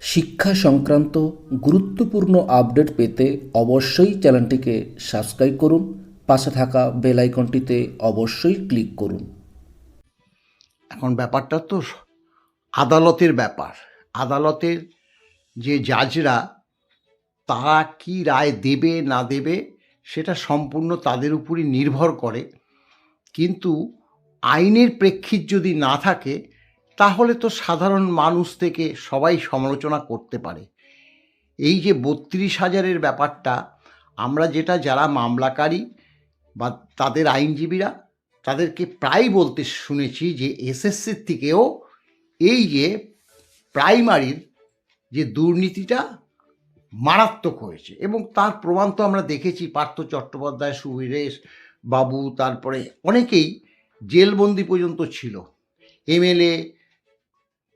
শিক্ষা সংক্রান্ত গুরুত্বপূর্ণ আপডেট পেতে অবশ্যই চ্যানেলটিকে সাবস্ক্রাইব করুন, পাশে থাকা বেল আইকনটিতে অবশ্যই ক্লিক করুন। এখন ব্যাপারটা তো আদালতের ব্যাপার। আদালতের যে জাজরা, তারা কি রায় দেবে, না দেবে, সেটা সম্পূর্ণ তাদের উপরই নির্ভর করে। কিন্তু আইনের প্রেক্ষিত যদি না থাকে তাহলে তো সাধারণ মানুষ থেকে সবাই সমালোচনা করতে পারে। এই যে বত্রিশ হাজারের ব্যাপারটা, আমরা যেটা যারা মামলাকারী বা তাদের আইনজীবীরা, তাদেরকে প্রায় বলতে শুনেছি যে এসএসসির থেকেও এই যে প্রাইমারির যে দুর্নীতিটা মারাত্মক হয়েছে এবং তার প্রমাণ তো আমরা দেখেছি, পার্থ চট্টোপাধ্যায়, সুবীরেশ বাবু, তারপরে অনেকেই জেলবন্দি পর্যন্ত ছিল। এমএলএ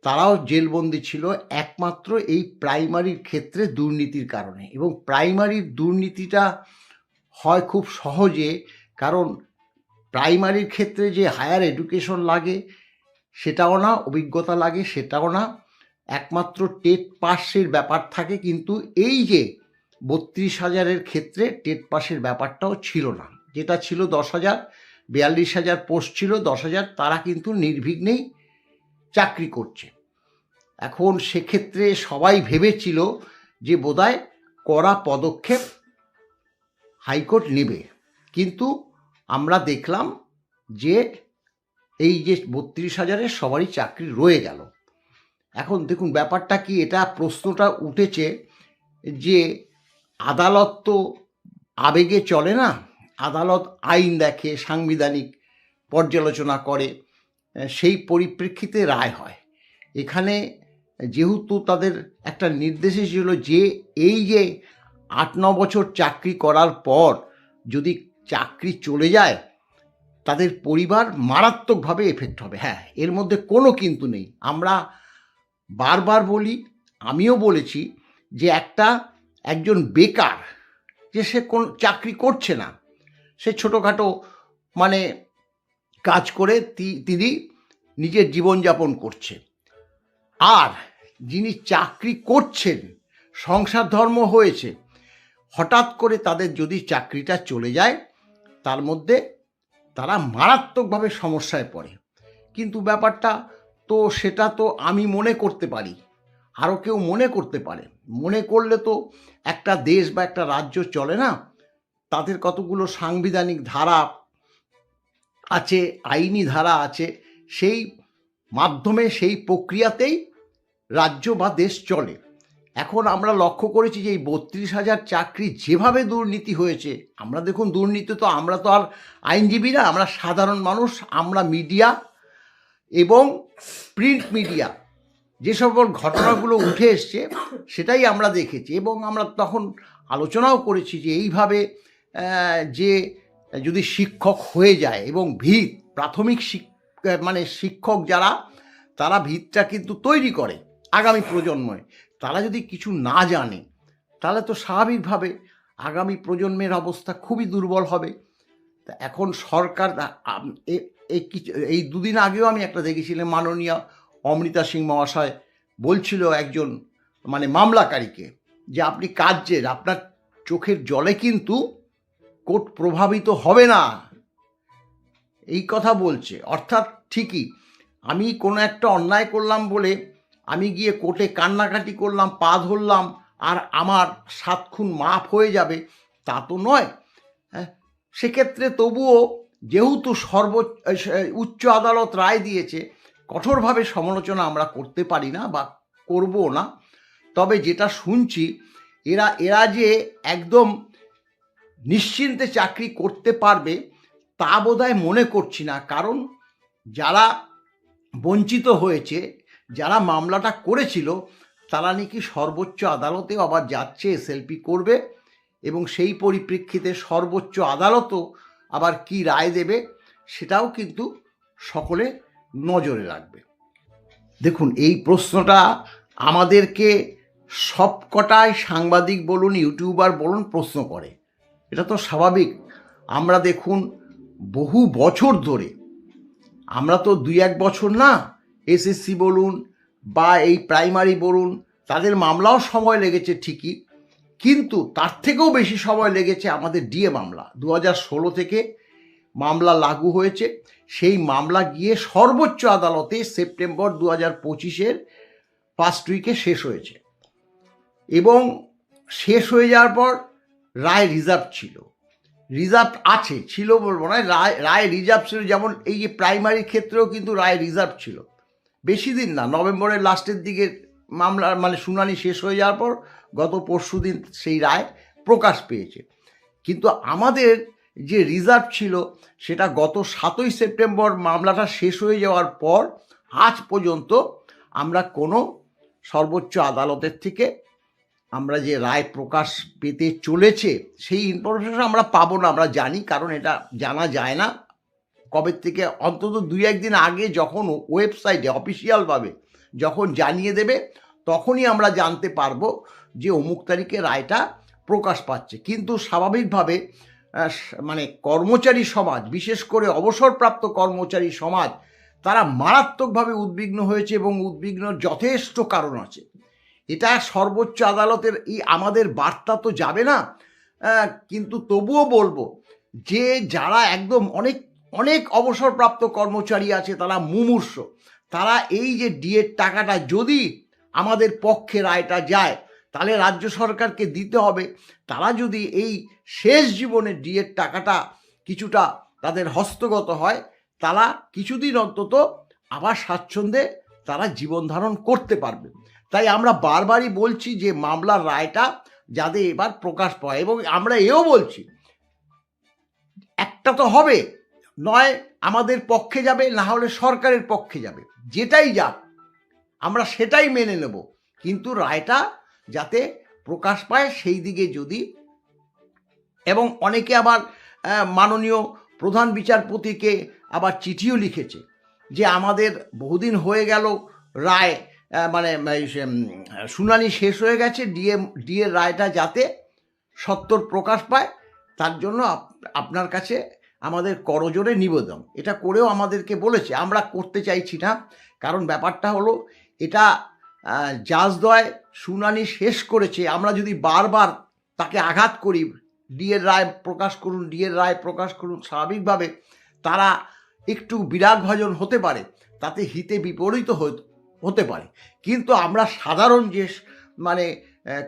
তারাও জেলবন্দি ছিল একমাত্র এই প্রাইমারির ক্ষেত্রে দুর্নীতির কারণে। এবং প্রাইমারির দুর্নীতিটা হয় খুব সহজে কারণ প্রাইমারির ক্ষেত্রে যে হায়ার এডুকেশন লাগে, সেটাও না, অভিজ্ঞতা লাগে, সেটাও না। একমাত্র টেট পাসের ব্যাপার থাকে, কিন্তু এই যে বত্রিশ হাজারের ক্ষেত্রে টেট পাসের ব্যাপারটাও ছিল না। যেটা ছিল দশ হাজার, বিয়াল্লিশ হাজার পোস্ট ছিল, দশ হাজার, তারা কিন্তু নির্বিঘ্নেই চাকরি করছে। এখন সেক্ষেত্রে সবাই ভেবেছিল যে বোধহয় কড়া পদক্ষেপ হাইকোর্ট নেবে। কিন্তু আমরা দেখলাম যে এই যে বত্রিশ হাজারের সবারই চাকরি রয়ে গেল। এখন দেখুন ব্যাপারটা কি, এটা প্রশ্নটা উঠেছে যে আদালত তো আবেগে চলে না? আদালত আইন দেখে, সাংবিধানিক পর্যালোচনা করে, সেই পরিপ্রেক্ষিতে রায় হয়। এখানে যেহেতু তাদের একটা নির্দেশ ছিল যে এই যে আট, ন বছর চাকরি করার পর যদি চাকরি চলে যায়, তাদের পরিবার মারাত্মকভাবে এফেক্ট হবে। হ্যাঁ এর মধ্যে কোনো কিন্তু নেই। আমরা বারবার বলি, আমিও বলেছি যে একটা একজন বেকার যে সে কোন চাকরি করছে না, সে ছোটোখাটো মানে কাজ করে তিনি নিজের জীবনযাপন করছে। আর যিনি চাকরি করছেন, সংসার ধর্ম হয়েছে, হঠাৎ করে তাদের যদি চাকরিটা চলে যায়, তার মধ্যে তারা মারাত্মকভাবে সমস্যায় পড়ে। কিন্তু ব্যাপারটা তো সেটা তো আমি মনে করতে পারি, আরও কেউ মনে করতে পারে। মনে করলে তো একটা দেশ বা একটা রাজ্য চলে না, তাদের কতগুলো সাংবিধানিক ধারা আছে, আইনি ধারা আছে, সেই মাধ্যমে, সেই প্রক্রিয়াতেই রাজ্য বা দেশ চলে। এখন আমরা লক্ষ্য করেছি যে এই বত্রিশ হাজার চাকরি যেভাবে দুর্নীতি হয়েছে, আমরা দেখুন দুর্নীতি তো আমরা তো আর আইনজীবী না, আমরা সাধারণ মানুষ, আমরা মিডিয়া এবং প্রিন্ট মিডিয়া। যে সকল ঘটনাগুলো উঠে এসছে, সেটাই আমরা দেখেছি এবং আমরা তখন আলোচনাও করেছি যে এইভাবে যে যদি শিক্ষক হয়ে যায় এবং ভিত, প্রাথমিক শিক মানে শিক্ষক যারা, তারা ভিতটা কিন্তু তৈরি করে। আগামী প্রজন্মে তারা যদি কিছু না জানে, তাহলে তো স্বাভাবিকভাবে আগামী প্রজন্মের অবস্থা খুবই দুর্বল হবে। তা এখন সরকার এই কিছু, এই দুদিন আগেও আমি একটা দেখেছিলাম, মাননীয় অমৃতা সিং মহাশয় বলছিল একজন মানে মামলাকারীকে যে, আপনি কার্যের আপনার চোখের জলে কিন্তু কোর্ট প্রভাবিত হবে না। এই কথা বলছে। অর্থাৎ ঠিকই, আমি কোনো একটা অন্যায় করলাম বলে আমি গিয়ে কোর্টে কান্নাকাটি করলাম, পা ধরলাম, আর আমার সাত খুন মাফ হয়ে যাবে, তা তো নয়। হ্যাঁ সেক্ষেত্রে তবুও যেহেতু সর্বোচ্চ উচ্চ আদালত রায় দিয়েছে, কঠোরভাবে সমালোচনা আমরা করতে পারি না বা করব না। তবে যেটা শুনছি, এরা এরা যে একদম নিশ্চিন্তে চাকরি করতে পারবে, তা বোধহয় মনে করছি না। কারণ যারা বঞ্চিত হয়েছে যারা মামলাটা করেছিল, তারা নাকি সর্বোচ্চ আদালতেও আবার যাচ্ছে এসএলপি করবে এবং সেই পরিপ্রেক্ষিতে সর্বোচ্চ আদালতও আবার কি রায় দেবে সেটাও কিন্তু সকলে নজরে রাখবে। দেখুন, এই প্রশ্নটা আমাদেরকে সবকটাই সাংবাদিক বলুন, ইউটিউবার বলুন প্রশ্ন করে। এটা তো স্বাভাবিক। আমরা দেখুন, বহু বছর ধরে, আমরা তো দুই এক বছর না এসএসসি বলুন বা এই প্রাইমারি বলুন, তাদের মামলাও সময় লেগেছে ঠিকই, কিন্তু তার থেকেও বেশি সময় লেগেছে আমাদের ডিএ মামলা। দু ষোলো থেকে মামলা লাগু হয়েছে। সেই মামলা গিয়ে সর্বোচ্চ আদালতে সেপ্টেম্বর দু হাজার পঁচিশের ফার্স্ট উইকে শেষ হয়েছে। এবং শেষ হয়ে যাওয়ার পর রায় রিজার্ভ ছিল। রিজার্ভ আছে, ছিল বলব না, রায় রায় রিজার্ভ ছিল, যেমন এই যে প্রাইমারির ক্ষেত্রেও কিন্তু রায় রিজার্ভ ছিল। বেশি দিন না, নভেম্বরের লাস্টের দিকে মামলার মানে শুনানি শেষ হয়ে যাওয়ার পর গত পরশু দিন সেই রায় প্রকাশ পেয়েছে। কিন্তু আমাদের যে রিজার্ভ ছিল সেটা গত সাতই সেপ্টেম্বর মামলাটা শেষ হয়ে যাওয়ার পর আজ পর্যন্ত আমরা কোনো সর্বোচ্চ আদালতের থেকে আমরা যে রায় প্রকাশ পেতে চলেছে সেই ইনফরমেশন আমরা পাবো না, আমরা জানি, কারণ এটা জানা যায় না। কবে থেকে? অন্তত দুই একদিন আগে যখন ওয়েবসাইটে অফিসিয়ালভাবে যখন জানিয়ে দেবে, তখনই আমরা জানতে পারব যে অমুক তারিখে রায়টা প্রকাশ পাচ্ছে। কিন্তু স্বাভাবিকভাবে মানে কর্মচারী সমাজ, বিশেষ করে অবসরপ্রাপ্ত কর্মচারী সমাজ, তারা মারাত্মকভাবে উদ্বিগ্ন হয়েছে এবং উদ্বিগ্নর যথেষ্ট কারণ আছে। এটা সর্বোচ্চ আদালতের এই আমাদের বার্তা তো যাবে না কিন্তু তবুও বলব যে যারা একদম অনেক অনেক অবসরপ্রাপ্ত কর্মচারী আছে, তারা মুমূর্ষ। তারা এই যে ডিএর টাকাটা যদি আমাদের পক্ষে রায়টা যায়, তাহলে রাজ্য সরকারকে দিতে হবে। তারা যদি এই শেষ জীবনে ডিএর টাকাটা কিছুটা তাদের হস্তগত হয়, তারা কিছুদিন অন্তত আবার স্বাচ্ছন্দ্যে তারা জীবন ধারণ করতে পারবে। তাই আমরা বারবারই বলছি যে মামলার রায়টা যাতে এবার প্রকাশ পায় এবং আমরা এও বলছি, একটা তো হবে। নয়, আমাদের পক্ষে যাবে, না হলে সরকারের পক্ষে যাবে। যেটাই যাক, আমরা সেটাই মেনে নেব। কিন্তু রায়টা যাতে প্রকাশ পায়, সেই দিকে যদি এবং অনেকে আবার মাননীয় প্রধান বিচারপতিকে আবার চিঠিও লিখেছে যে আমাদের বহুদিন হয়ে গেল রায় মানে শুনানি শেষ হয়ে গেছে ডিএ ডিএর রায়টা যাতে সত্তর প্রকাশ পায়, তার জন্য আপ- আপনার কাছে আমাদের করজোরে নিবেদন। এটা করেও আমাদেরকে বলেছে, আমরা করতে চাইছি না। কারণ ব্যাপারটা হলো, এটা জাজদয় শুনানি শেষ করেছে। আমরা যদি বারবার তাকে আঘাত করি, ডিএর রায় প্রকাশ করুন, ডিএর রায় প্রকাশ করুন, স্বাভাবিকভাবে তারা একটু বিরাগ ভজন হতে পারে। তাতে হিতে বিপরীত হতে পারে। কিন্তু আমরা সাধারণ যে মানে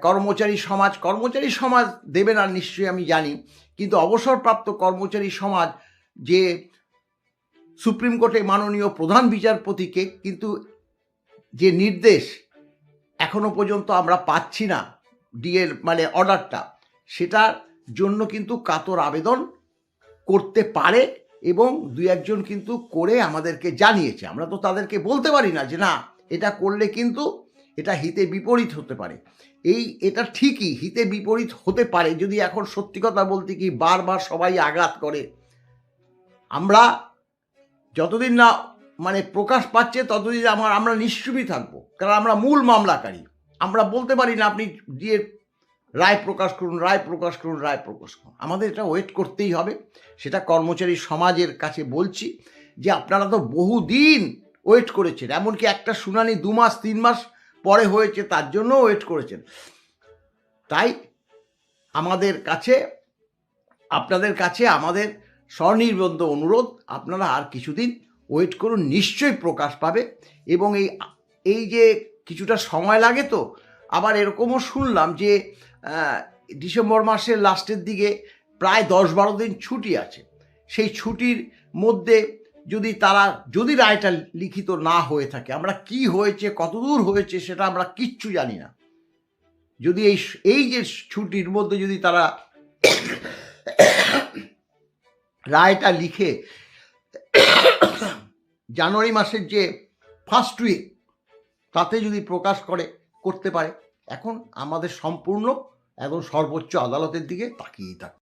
কর্মচারী সমাজ কর্মচারী সমাজ দেবে না, নিশ্চয়ই আমি জানি। কিন্তু অবসরপ্রাপ্ত কর্মচারী সমাজ যে সুপ্রিম কোর্টে মাননীয় প্রধান বিচারপতিকে, কিন্তু যে নির্দেশ এখনও পর্যন্ত আমরা পাচ্ছি না ডিএর মানে অর্ডারটা, সেটার জন্য কিন্তু কাতর আবেদন করতে পারে এবং দু একজন কিন্তু করে আমাদেরকে জানিয়েছে। আমরা তো তাদেরকে বলতে পারি না যে না, এটা করলে কিন্তু এটা হিতে বিপরীত হতে পারে। এই, এটা ঠিকই হিতে বিপরীত হতে পারে যদি এখন সত্যি কথা বলতে কি বারবার সবাই আঘাত করে। আমরা যতদিন না মানে প্রকাশ পাচ্ছে ততদিন আমার, আমরা নিশ্চুপই থাকব। কারণ আমরা মূল মামলাকারী। আমরা বলতে পারি না আপনি দিয়ে রায় প্রকাশ করুন, রায় প্রকাশ করুন, রায় প্রকাশ করুন। আমাদের এটা ওয়েট করতেই হবে। সেটা কর্মচারী সমাজের কাছে বলছি যে আপনারা তো বহুদিন ওয়েট করেছেন। এমনকি একটা শুনানি দু মাস, তিন মাস পরে হয়েছে, তার জন্য ওয়েট করেছেন। তাই আমাদের কাছে, আপনাদের কাছে আমাদের স্বনির্বন্ধ অনুরোধ, আপনারা আর কিছুদিন ওয়েট করুন, নিশ্চয়ই প্রকাশ পাবে এবং এই এই যে কিছুটা সময় লাগে তো, আবার এরকমও শুনলাম যে ডিসেম্বর মাসের লাস্টের দিকে প্রায় দশ বারো দিন ছুটি আছে। সেই ছুটির মধ্যে যদি তারা, যদি রায়টা লিখিত না হয়ে থাকে, আমরা কি হয়েছে, কতদূর হয়েছে সেটা আমরা কিচ্ছু জানি না। যদি এই এই যে ছুটির মধ্যে যদি তারা রায়টা লিখে, জানুয়ারি মাসের যে ফার্স্ট উইক তাতে যদি প্রকাশ করে, করতে পারে, এখন আমাদের সম্পূর্ণ এখন সর্বোচ্চ আদালতের দিকে তাকিয়েই থাকে